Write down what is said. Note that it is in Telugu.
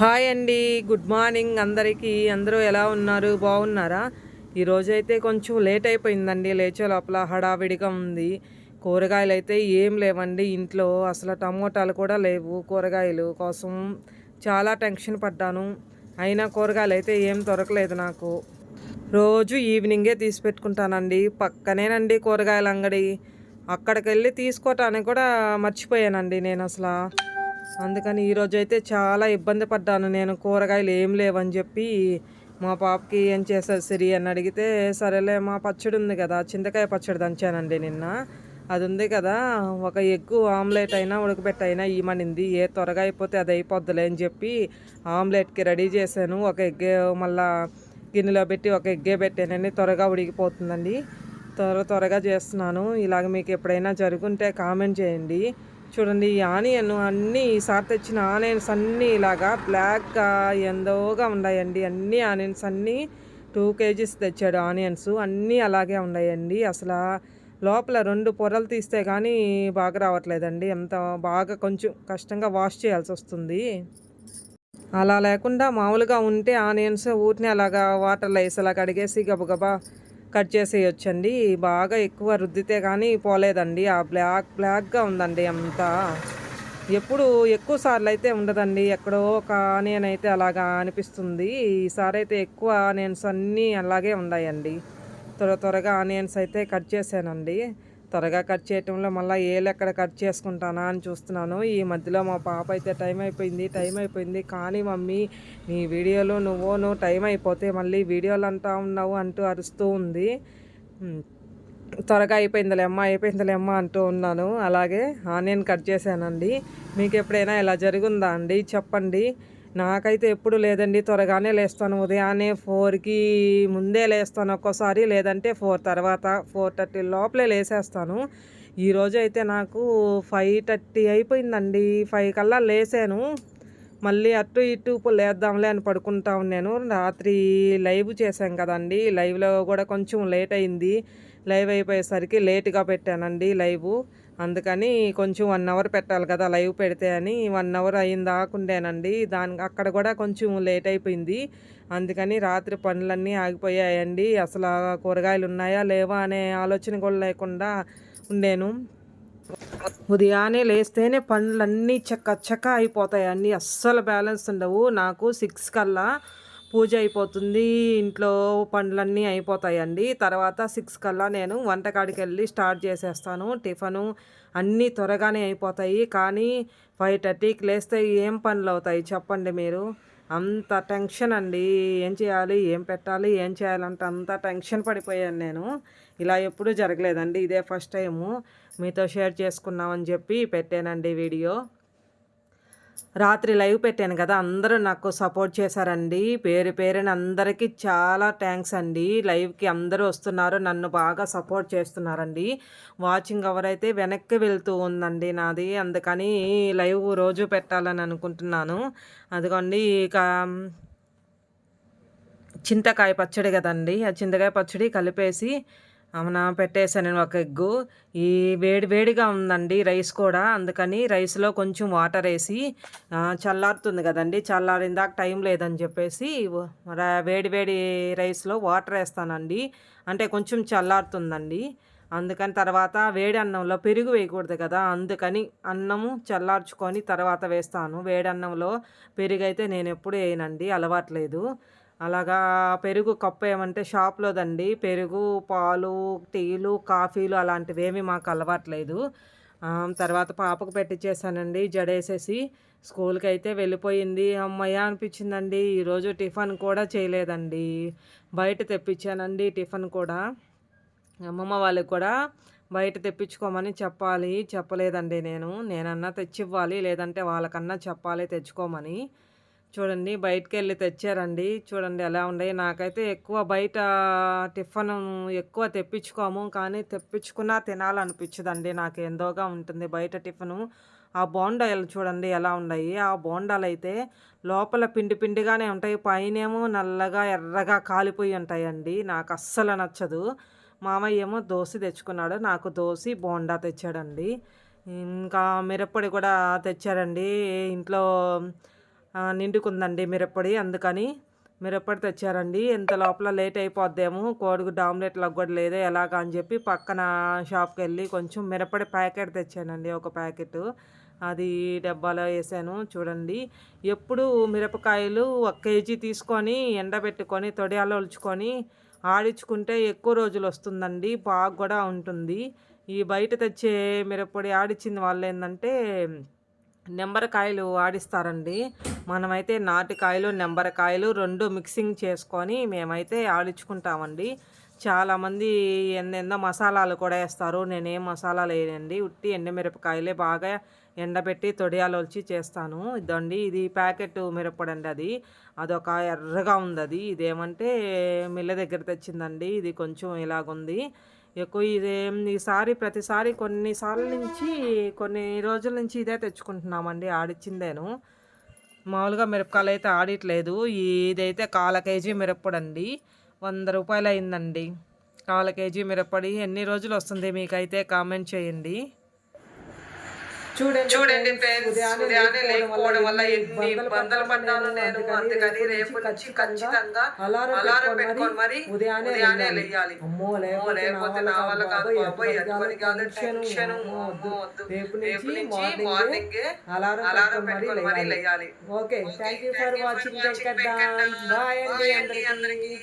హాయ్ అండి. గుడ్ మార్నింగ్ అందరికీ. అందరూ ఎలా ఉన్నారు? బాగున్నారా? ఈరోజు అయితే కొంచెం లేట్ అయిపోయిందండి. లేచే లోపల హడావిడిగా ఉంది. కూరగాయలు అయితే ఏం లేవండి ఇంట్లో. అసలు టమోటాలు కూడా లేవు కూరగాయలు కోసం. చాలా టెన్షన్ పడ్డాను. అయినా కూరగాయలు అయితే ఏం దొరకలేదు నాకు. రోజు ఈవినింగే తీసి పెట్టుకుంటానండి. పక్కనేనండి కూరగాయల అంగడి అక్కడికి వెళ్ళి తీసుకోవటానికి కూడా మర్చిపోయానండి నేను అసలు అందుకని ఈరోజు అయితే చాలా ఇబ్బంది పడ్డాను. నేను కూరగాయలు ఏం లేవని చెప్పి మా పాపకి ఏం చేశారు సిరి అని అడిగితే సరేలే మా పచ్చడి ఉంది కదా చింతకాయ పచ్చడి దంచానండి నిన్న. అది ఉంది కదా ఒక ఎగ్గు ఆమ్లెట్ అయినా ఉడకబెట్టైనా ఈమనింది ఏ త్వరగా అయిపోతే అది అయిపోద్దిలే అని చెప్పి ఆమ్లెట్కి రెడీ చేశాను. ఒక ఎగ్గే మళ్ళా గిన్నెలో పెట్టి ఒక ఎగ్గే పెట్టానని త్వరగా ఉడికిపోతుందండి. త్వర త్వరగా చేస్తున్నాను. ఇలాగ మీకు ఎప్పుడైనా జరుగుంటే కామెంట్ చేయండి. చూడండి ఈ ఆనియన్ అన్నీ ఈసారి తెచ్చిన ఆనియన్స్ అన్నీ ఇలాగా బ్లాక్గా ఎందోగా ఉన్నాయండి. అన్ని ఆనియన్స్ అన్నీ టూ కేజీస్ తెచ్చాడు ఆనియన్స్. అన్నీ అలాగే ఉన్నాయండి. అసలు లోపల రెండు పొరలు తీస్తే కానీ బాగా రావట్లేదండి. ఎంత బాగా కొంచెం కష్టంగా వాష్ చేయాల్సి వస్తుంది. అలా లేకుండా మామూలుగా ఉంటే ఆనియన్స్ ఊరిని అలాగా వాటర్లో వేసి అలా కడిగేసి గబగబా కట్ చేసేయొచ్చండి. బాగా ఎక్కువ రుద్దితే కానీ పోలేదండి. ఆ బ్లాక్ బ్లాక్గా ఉందండి అంతా. ఎప్పుడు ఎక్కువ సార్లు అయితే ఉండదండి. ఎక్కడో ఒక ఆనియన్ అయితే అలాగా అనిపిస్తుంది. ఈసారి అయితే ఎక్కువ ఆనియన్స్ అన్నీ అలాగే ఉన్నాయండి త్వర త్వరగా ఆనియన్స్ అయితే కట్ చేశానండి. త్వరగా కట్ చేయటంలో మళ్ళీ ఏళ్ళు ఎక్కడ కట్ చేసుకుంటానా అని చూస్తున్నాను. ఈ మధ్యలో మా పాప అయితే టైం అయిపోయింది టైం అయిపోయింది. కానీ మమ్మీ నీ వీడియోలో నువ్వు నువ్వు టైం అయిపోతే మళ్ళీ వీడియోలు అంటా ఉన్నావు అంటూ అరుస్తూ ఉంది. త్వరగా అయిపోయిందిలే అమ్మ అయిపోయిందిలే అమ్మ అంటూ ఉన్నాను. అలాగే ఆనియన్ కట్ చేశానండి. మీకు ఎప్పుడైనా ఇలా జరుగుందా అండి? చెప్పండి. నాకైతే ఎప్పుడు లేదండి త్వరగానే లేస్తాను ఉదయాన్నే ఫోర్కి ముందే లేస్తాను ఒక్కోసారి లేదంటే ఫోర్ తర్వాత ఫోర్ థర్టీ లోపలే లేసేస్తాను. ఈరోజు అయితే నాకు ఫైవ్ థర్టీ అయిపోయిందండి ఫైవ్ కల్లా లేసాను. మళ్ళీ అటు ఇటు లేద్దాంలే అని పడుకుంటా ఉన్నాను. రాత్రి లైవ్ చేశాం కదండి లైవ్లో కూడా కొంచెం లేట్ అయింది. లైవ్ అయిపోయేసరికి లేట్గా పెట్టానండి లైవ్. అందుకని కొంచెం వన్ అవర్ పెట్టాలి కదా లైవ్ పెడితే అని. వన్ అవర్ అయిందాకుండేనండి దాని అక్కడ కూడా కొంచెం లేట్ అయిపోయింది. అందుకని రాత్రి పనులన్నీ ఆగిపోయాయండి. అసలు కూరగాయలు ఉన్నాయా లేవా అనే ఆలోచన కూడా లేకుండా ఉండేను. ఉదయాన్నే లేస్తేనే పనులన్నీ చక్క చక్క అయిపోతాయి అన్నీ అస్సలు బ్యాలెన్స్ ఉండవు. నాకు సిక్స్ కల్లా పూజ అయిపోతుంది ఇంట్లో పనులన్నీ అయిపోతాయండి. తర్వాత సిక్స్ కల్లా నేను వంటకాడికి వెళ్ళి స్టార్ట్ చేసేస్తాను. టిఫను అన్నీ త్వరగానే అయిపోతాయి. కానీ ఫైవ్ థర్టీకి లేస్తే ఏం పనులు అవుతాయి చెప్పండి మీరు? అంత టెన్షన్ అండి. ఏం చేయాలి? ఏం పెట్టాలి? ఏం చేయాలంటే అంత టెన్షన్ పడిపోయాను నేను. ఇలా ఎప్పుడూ జరగలేదండి. ఇదే ఫస్ట్ టైము. మీతో షేర్ చేసుకున్నామని చెప్పి పెట్టానండి వీడియో. రాత్రి లైవ్ పెట్టాను కదా అందరూ నాకు సపోర్ట్ చేశారండి. పేరు పేరుని అందరికీ చాలా థ్యాంక్స్ అండి. లైవ్కి అందరూ వస్తున్నారు నన్ను బాగా సపోర్ట్ చేస్తున్నారండి. వాచింగ్ అవర్ అయితే వెనక్కి వెళ్తూ ఉందండి నాది. అందుకని లైవ్ రోజు పెట్టాలని అనుకుంటున్నాను. అదిగోండి ఇక చింతకాయ పచ్చడి కదండి. ఆ చింతకాయ పచ్చడి కలిపేసి అవునా? పెట్టేసాను నేను ఒక ఎగ్గు. ఈ వేడి వేడిగా ఉందండి రైస్ కూడా. అందుకని రైస్లో కొంచెం వాటర్ వేసి చల్లారుతుంది కదండి. చల్లారిందాక టైం లేదని చెప్పేసి వేడి వేడి రైస్లో వాటర్ వేస్తానండి. అంటే కొంచెం చల్లారుతుందండి. అందుకని తర్వాత వేడి అన్నంలో పెరుగు వేయకూడదు కదా. అందుకని అన్నము చల్లార్చుకొని తర్వాత వేస్తాను. వేడి అన్నంలో పెరుగు అయితే నేను ఎప్పుడు వేయనండి. అలవాట్లేదు అలాగా పెరుగు కప్పు ఏమంటే షాప్లోదండి. పెరుగు పాలు టీలు కాఫీలు అలాంటివి ఏమీ మాకు అలవాట్లేదు. తర్వాత పాపకు పెట్టించేసానండి జడేసేసి స్కూల్కి అయితే వెళ్ళిపోయింది. అమ్మయ్య అనిపించిందండి ఈరోజు టిఫిన్ కూడా చేయలేదండి. బయట తెప్పించానండి టిఫిన్ కూడా. అమ్మమ్మ వాళ్ళకి కూడా బయట తెప్పించుకోమని చెప్పాలి. చెప్పలేదండి నేను. నేనన్నా తెచ్చివ్వాలి. లేదంటే వాళ్ళకన్నా చెప్పాలి తెచ్చుకోమని. చూడండి బయటకు వెళ్ళి తెచ్చారండి. చూడండి ఎలా ఉన్నాయి. నాకైతే ఎక్కువ బయట టిఫిన్ ఎక్కువ తెప్పించుకోము. కానీ తెప్పించుకున్నా తినాలనిపించదండి. నాకు ఎందోగా ఉంటుంది బయట టిఫిను. ఆ బోండాలు చూడండి ఎలా ఉన్నాయి. ఆ బోండాలు అయితే లోపల పిండి పిండిగానే ఉంటాయి. పైనేమో నల్లగా ఎర్రగా కాలిపోయి ఉంటాయండి. నాకు అస్సలు నచ్చదు. మామయ్య ఏమో దోశ తెచ్చుకున్నాడు. నాకు దోశ బోండా తెచ్చాడండి. ఇంకా మిరప్పొడి కూడా తెచ్చారండి. ఇంట్లో నిండుకుందండి మిరప్పొడి. అందుకని మిరప్పొడి తెచ్చారండి. ఎంత లోపల లేట్ అయిపోద్దేమో కోడిగుడ్డు ఆమ్లెట్లకు కూడా లేదే ఎలాగా అని చెప్పి పక్కన షాప్కి వెళ్ళి కొంచెం మిరప్పొడి ప్యాకెట్ తెచ్చానండి ఒక ప్యాకెట్. అది డబ్బాలో వేసాను చూడండి. ఎప్పుడు మిరపకాయలు ఒక కేజీ తీసుకొని ఎండబెట్టుకొని తొడియాలో ఒలుచుకొని ఆడించుకుంటే ఎక్కువ రోజులు వస్తుందండి. బాగా కూడా ఉంటుంది. ఈ బయట తెచ్చే మిరప్పొడి ఆడిచ్చిన వాళ్ళు ఏంటంటే నెంబరకాయలు ఆడిస్తారండి. మనమైతే నాటికాయలు నెంబరకాయలు రెండు మిక్సింగ్ చేసుకొని మేమైతే ఆడించుకుంటామండి. చాలామంది ఎన్నెన్నో మసాలాలు కూడా వేస్తారు. నేనేం మసాలాలు వేయనండి. ఉట్టి ఎండమిరపకాయలే బాగా ఎండబెట్టి తొడియాలోల్చి చేస్తాను. ఇదండి ఇది ప్యాకెట్ మిరప్పొడి అండి అది. అదొక ఎర్రగా ఉంది అది ఇదేమంటే మిల్ల దగ్గర తెచ్చిందండి. ఇది కొంచెం ఇలాగుంది. ఎక్కువ ఇదే ఈసారి ప్రతిసారి కొన్నిసార్లు నుంచి కొన్ని రోజుల నుంచి ఇదే తెచ్చుకుంటున్నామండి ఆడిచ్చిందేను. మామూలుగా మిరపకాయలు అయితే ఆడిట్లేదు. ఇదైతే కాల కేజీ మిరప్పొడి అండి వంద రూపాయలు అయిందండి కాల కేజీ మిరప్పొడి ఎన్ని రోజులు వస్తుంది మీకైతే కామెంట్ చేయండి. చూడండి ఫ్రెండ్స్ ఉదయాన్నే లేకపోవడం వల్ల ఎన్ని ఇబ్బందులు పడ్డాను నేను అందుకని రేపు నుంచి ఖచ్చితంగా అలారం పెట్టుకొని మరి ఉదయాన్నే లేయాలి. లేకపోతే నా వల్ల కాదు బాబోయ్. ఎటు ఎటు పని కాదు టెన్షన్ రేపు నుంచి మార్నింగ్ అలారం పెట్టుకొని మరి లేయాలి. Okay thank you for watching bye అండి అందరికీ.